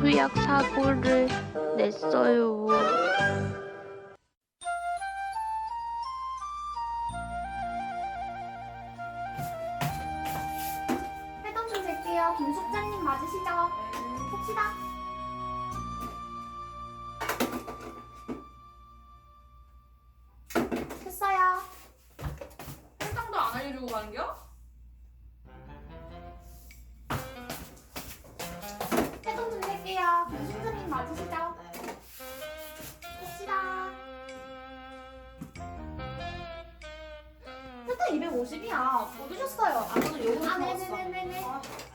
투약 사고를 냈어요. 활동 좀 잴게요. 김 숙자님 맞으시죠? 봅시다. 됐어요. 할당도 안 알려주고 가는겨? 혈당 250이야. 못 드셨어요. 아무도 요구를 아, 들었어. 네네네네.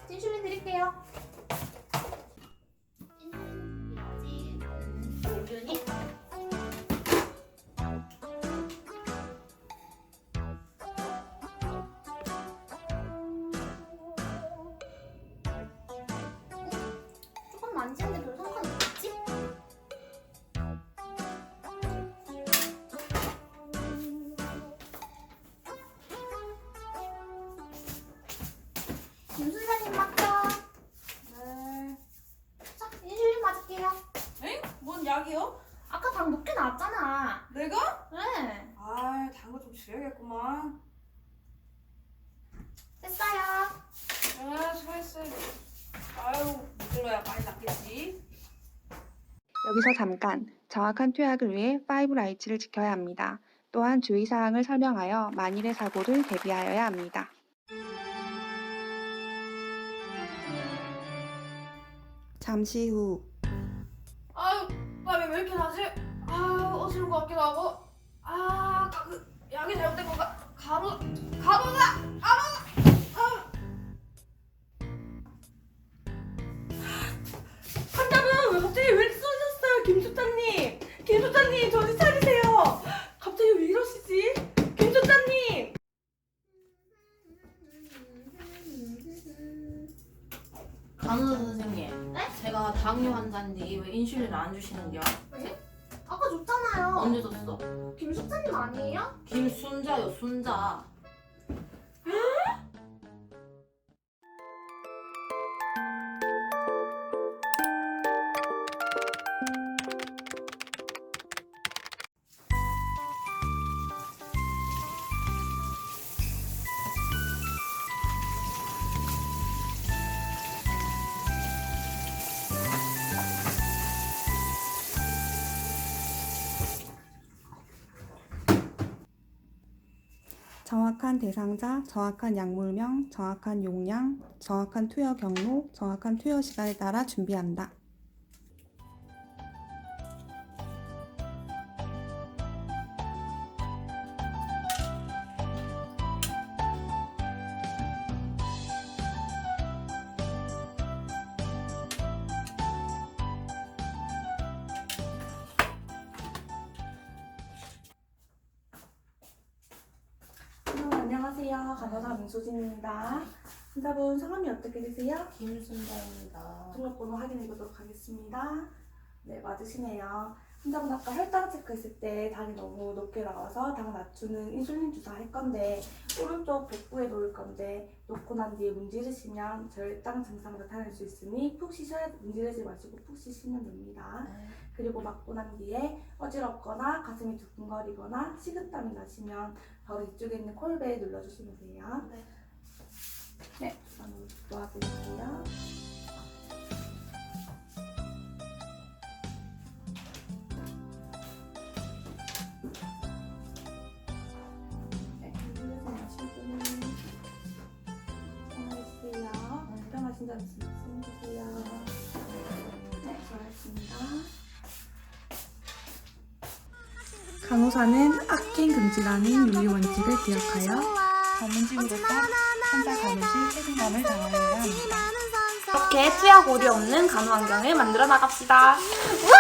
인슐린 드릴게요. 인슐린 드려야지. 요준이? 조금 만지는데 약이요? 아까 당 높게 나왔잖아. 내가? 네. 아이 단거 좀 줄여야겠구만 됐어요. 아 수고했어 아유 이걸로야 많이 낫겠지 여기서 잠깐 정확한 투약을 위해 5라이츠를 지켜야 합니다. 또한 주의사항을 설명하여 만일의 사고를 대비하여야 합니다. 잠시 후 왜 이렇게 나지? 아유 어지러운 것 같기도 하고 아 가- 그, 약이 잘못된 건가? 가루 가루다 가루 환자분 왜 갑자기 왜 이렇게 쏘셨어요 김소장님 김소장님 정신 차리세요 갑자기 왜 이러시지 김소장님 간호사 선생님, 네? 제가 당뇨 환자인데 왜 인슐린 안 주시는겨? 줬잖아요. 언제 줬어? 김숙자님 아니에요? 김순자요, 순자. 정확한 대상자, 정확한 약물명, 정확한 용량, 정확한 투여 경로, 정확한 투여 시간에 따라 준비한다. 안녕하세요 간호사 민소진입니다 환자분 성함이 어떻게 되세요? 김순자입니다. 등록번호 확인해 보도록 하겠습니다 네 맞으시네요 환자분 아까 혈당 체크했을 때 당이 너무 높게 나와서 당 낮추는 인슐린 주사 할 건데 오른쪽 복부에 놓을 건데 놓고 난 뒤에 문지르시면 절당 증상 나타날 수 있으니 푹 쉬셔야 문지르지 마시고 푹 쉬시면 됩니다. 그리고 맞고 난 뒤에 어지럽거나 가슴이 두근거리거나 식은땀이 나시면 바로 이쪽에 있는 콜벨 눌러주시면 돼요. 네. 네, 저는 도와드릴게요. 자리 주세요. 네, 수고하셨습니다. 간호사는 악행 금지라는 윤리 원칙을 기억하여 전문직으로서 환자 간호실 책임감을 다하여야 합니다. 이렇게 투약 오류 없는 간호 환경을 만들어 나갑시다. 우!